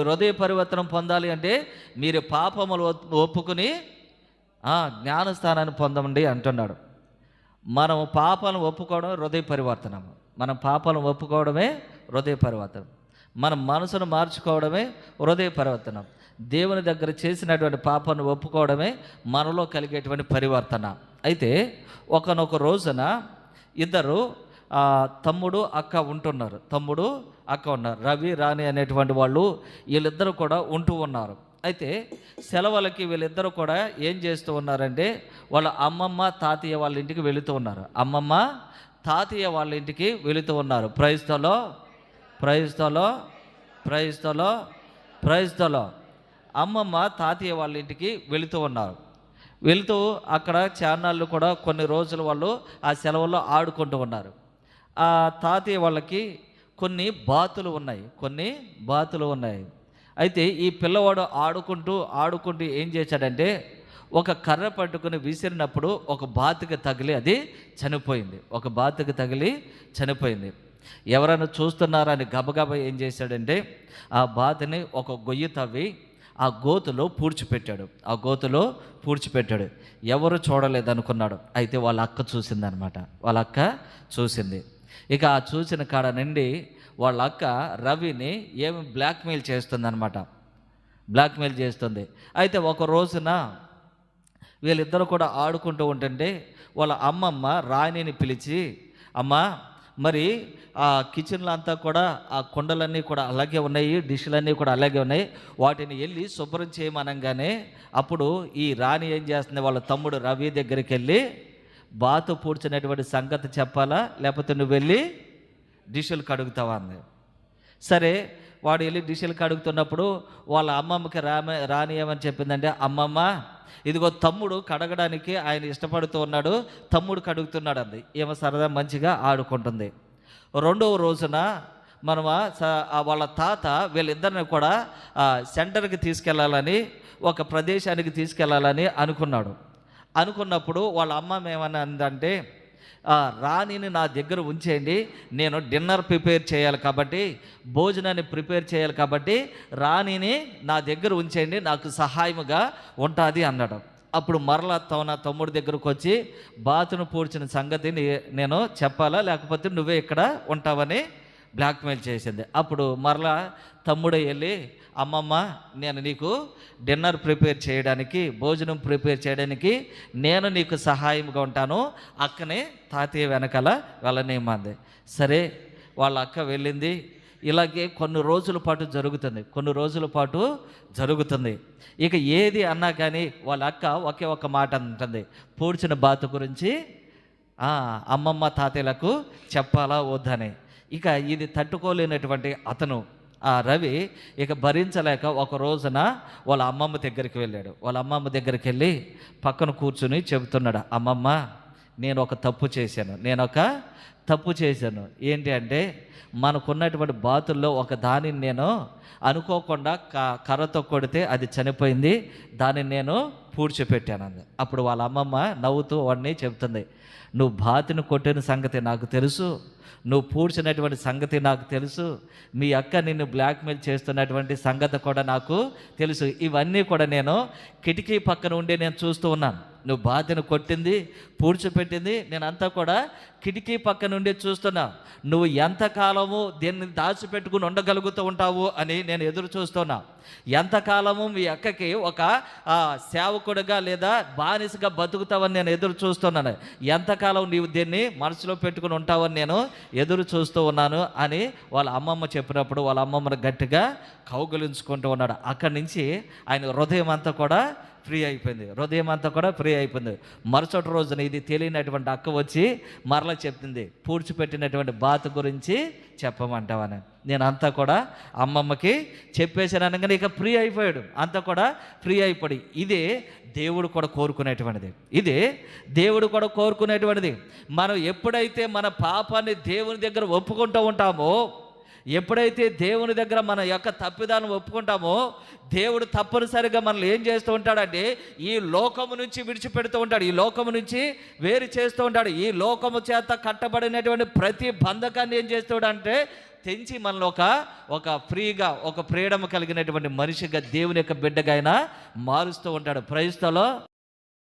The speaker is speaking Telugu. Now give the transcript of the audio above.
హృదయ పరివర్తనం పొందాలి అంటే మీరు పాపములు ఒప్- ఒప్పుకుని జ్ఞానస్థానాన్ని పొందండి అంటున్నాడు. మనం పాపాలను ఒప్పుకోవడం హృదయ పరివర్తనం మనం పాపాలను ఒప్పుకోవడమే హృదయ పరివర్తనం మన మనసును మార్చుకోవడమే హృదయ పరివర్తనం దేవుని దగ్గర చేసినటువంటి పాపాన్ని ఒప్పుకోవడమే మనలో కలిగేటువంటి పరివర్తన. అయితే ఒకనొక రోజున ఇద్దరు తమ్ముడు అక్క ఉంటున్నారు. తమ్ముడు అక్క ఉన్నారు. రవి రాణి అనేటువంటి వాళ్ళు వీళ్ళిద్దరూ కూడా ఉంటూ ఉన్నారు. అయితే సెలవులకి వీళ్ళిద్దరూ కూడా ఏం చేస్తూ ఉన్నారంటే వాళ్ళ అమ్మమ్మ తాతయ్య వాళ్ళ ఇంటికి వెళుతూ ఉన్నారు. అమ్మమ్మ తాతయ్య వాళ్ళ ఇంటికి వెళుతూ ఉన్నారు. ప్రైస్తలో ప్రైస్తలో ప్రైస్తలో ప్రైస్తలో అమ్మమ్మ తాతయ్య వాళ్ళ ఇంటికి వెళుతూ ఉన్నారు. వెళుతూ అక్కడ చాన్నాళ్ళు కూడా కొన్ని రోజులు వాళ్ళు ఆ సెలవుల్లో ఆడుకుంటూ ఉన్నారు. ఆ తాతయ్య వాళ్ళకి కొన్ని బాతులు ఉన్నాయి. కొన్ని బాతులు ఉన్నాయి. అయితే ఈ పిల్లవాడు ఆడుకుంటూ ఆడుకుంటూ ఏం చేశాడంటే ఒక కర్ర పట్టుకుని విసిరినప్పుడు ఒక బాతుకి తగిలి అది చనిపోయింది. ఒక బాతుకి తగిలి చనిపోయింది. ఎవరైనా చూస్తున్నారని గబగబ ఏం చేశాడంటే ఆ బాతుని ఒక గొయ్యి తవ్వి ఆ గోతులో పూడ్చిపెట్టాడు. ఆ గోతులో పూడ్చిపెట్టాడు. ఎవరు చూడలేదనుకున్నాడు. అయితే వాళ్ళ అక్క చూసిందనమాట. వాళ్ళ అక్క చూసింది. ఇక ఆ చూసిన కాడ నుండి వాళ్ళ అక్క రవిని ఏమి బ్లాక్మెయిల్ చేస్తుందనమాట బ్లాక్మెయిల్ చేస్తుంది. అయితే ఒక రోజున వీళ్ళిద్దరూ కూడా ఆడుకుంటూ ఉంటుంటే వాళ్ళ అమ్మమ్మ రాణిని పిలిచి అమ్మ మరి ఆ కిచెన్లో అంతా కూడా ఆ కుండలన్నీ కూడా అలాగే ఉన్నాయి డిష్లన్నీ కూడా అలాగే ఉన్నాయి. వాటిని వెళ్ళి శుభ్రం చేయమనగానే అప్పుడు ఈ రాణి ఏం చేస్తుంది వాళ్ళ తమ్ముడు రవి దగ్గరికి వెళ్ళి బాతు పూడ్చినటువంటి సంగతి చెప్పాలా? లేకపోతే నువ్వు వెళ్ళి డిషులు కడుగుతావా అంది. సరే వాడు వెళ్ళి డిషులు కడుగుతున్నప్పుడు వాళ్ళ అమ్మమ్మకి రామ రాని ఏమని చెప్పిందంటే అమ్మమ్మ ఇదిగో తమ్ముడు కడగడానికి ఆయన ఇష్టపడుతూ ఉన్నాడు తమ్ముడు కడుగుతున్నాడు అంది. ఏమో సరదా మంచిగా ఆడుకుంటుంది. రెండవ రోజున మనం స- వాళ్ళ తాత వీళ్ళిద్దరిని కూడా సెంటర్కి తీసుకెళ్ళాలని ఒక ప్రదేశానికి తీసుకెళ్ళాలని అనుకున్నాడు. అనుకున్నప్పుడు వాళ్ళ అమ్మ ఏమని అందంటే రాణిని నా దగ్గర ఉంచేయండి నేను డిన్నర్ ప్రిపేర్ చేయాలి కాబట్టి భోజనాన్ని ప్రిపేర్ చేయాలి కాబట్టి రాణిని నా దగ్గర ఉంచేయండి నాకు సహాయముగా ఉంటుంది అన్నాడు. అప్పుడు మరలా తన తమ్ముడి దగ్గరకు వచ్చి బాతును పూడ్చిన సంగతిని నేను చెప్పాలా? లేకపోతే నువ్వే ఇక్కడ ఉంటావని బ్లాక్మెయిల్ చేసింది. అప్పుడు మరలా తమ్ముడు వెళ్ళి అమ్మమ్మ నేను నీకు డిన్నర్ ప్రిపేర్ చేయడానికి భోజనం ప్రిపేర్ చేయడానికి నేను నీకు సహాయంగా ఉంటాను. అక్కనే తాతయ్య వెనకాల వెళ్ళనేమంది సరే వాళ్ళ అక్క వెళ్ళింది. ఇలాగే కొన్ని రోజుల పాటు జరుగుతుంది. కొన్ని రోజుల పాటు జరుగుతుంది. ఇక ఏది అన్నా కానీ వాళ్ళ అక్క ఒకే ఒక మాట అంటుంది. పూడ్చిన బాత గురించి అమ్మమ్మ తాతయ్యలకు చెప్పాలా వద్దని. ఇక ఇది తట్టుకోలేనటువంటి అతను. ఆ రవి ఇక భరించలేక ఒక రోజున వాళ్ళ అమ్మమ్మ దగ్గరికి వెళ్ళాడు. వాళ్ళ అమ్మమ్మ దగ్గరికి వెళ్ళి పక్కన కూర్చుని చెబుతున్నాడు అమ్మమ్మ నేను ఒక తప్పు చేశాను. నేను ఒక తప్పు చేశాను. ఏంటి అంటే మనకున్నటువంటి బాతుల్లో ఒక దానిని నేను అనుకోకుండా క- కర్రతో కొడితే అది చనిపోయింది. దానిని నేను పూడ్చిపెట్టాను అంది అప్పుడు వాళ్ళ అమ్మమ్మ నవ్వుతూ వాడిని చెప్తుంది నువ్వు బాతుని కొట్టిన సంగతి నాకు తెలుసు. నువ్వు పూడ్చినటువంటి సంగతి నాకు తెలుసు. మీ అక్క నిన్ను బ్లాక్మెయిల్ చేస్తున్నటువంటి సంగతి కూడా నాకు తెలుసు. ఇవన్నీ కూడా నేను కిటికీ పక్కన ఉండి నేను చూస్తూ ఉన్నాను. నువ్వు బాధను కొట్టింది పూడ్చిపెట్టింది నేను అంతా కూడా కిటికీ పక్క నుండి చూస్తున్నా. నువ్వు ఎంతకాలము దీన్ని దాచిపెట్టుకుని ఉండగలుగుతూ ఉంటావు అని నేను ఎదురు చూస్తున్నా. ఎంతకాలము మీ అక్కకి ఒక సేవకుడిగా లేదా బానిసగా బతుకుతావని నేను ఎదురు చూస్తున్నాను. ఎంతకాలం నీవు దీన్ని మనసులో పెట్టుకుని ఉంటావని నేను ఎదురు చూస్తూ ఉన్నాను అని వాళ్ళ అమ్మమ్మ చెప్పినప్పుడు వాళ్ళ అమ్మమ్మను గట్టిగా కౌగులించుకుంటూ ఉన్నాడు. అక్కడి నుంచి ఆయన హృదయం అంతా కూడా ఫ్రీ అయిపోయింది. హృదయం అంతా కూడా ఫ్రీ అయిపోయింది. మరుసటి రోజున ఇది తెలియనటువంటి అక్క వచ్చి మరలా చెప్తుంది. పూడ్చిపెట్టినటువంటి బాత గురించి చెప్పమంటావని. నేను అంతా కూడా అమ్మమ్మకి చెప్పేసాను అనగానే ఇక ఫ్రీ అయిపోయాడు. అంతా కూడా ఫ్రీ అయిపోయి. ఇదే దేవుడు కూడా కోరుకునేటువంటిది. ఇదే దేవుడు కూడా కోరుకునేటువంటిది. మనం ఎప్పుడైతే మన పాపాన్ని దేవుని దగ్గర ఒప్పుకుంటూ ఉంటామో ఎప్పుడైతే దేవుని దగ్గర మన యొక్క తప్పిదాన్ని ఒప్పుకుంటామో దేవుడు తప్పనిసరిగా మనల్ని ఏం చేస్తూ ఉంటాడంటే ఈ లోకము నుంచి విడిచిపెడుతూ ఉంటాడు. ఈ లోకము నుంచి వేరు చేస్తూ ఉంటాడు. ఈ లోకము చేత కట్టబడినటువంటి ప్రతి బంధకాన్ని ఏం చేస్తాడంటే తెంచి మనలో ఒక ఒక ఫ్రీగా ఒక ఫ్రీడమ్ కలిగినటువంటి మనిషిగా దేవుని యొక్క బిడ్డగా ఆయన మారుస్తూ ఉంటాడు. ప్రయిస్తలో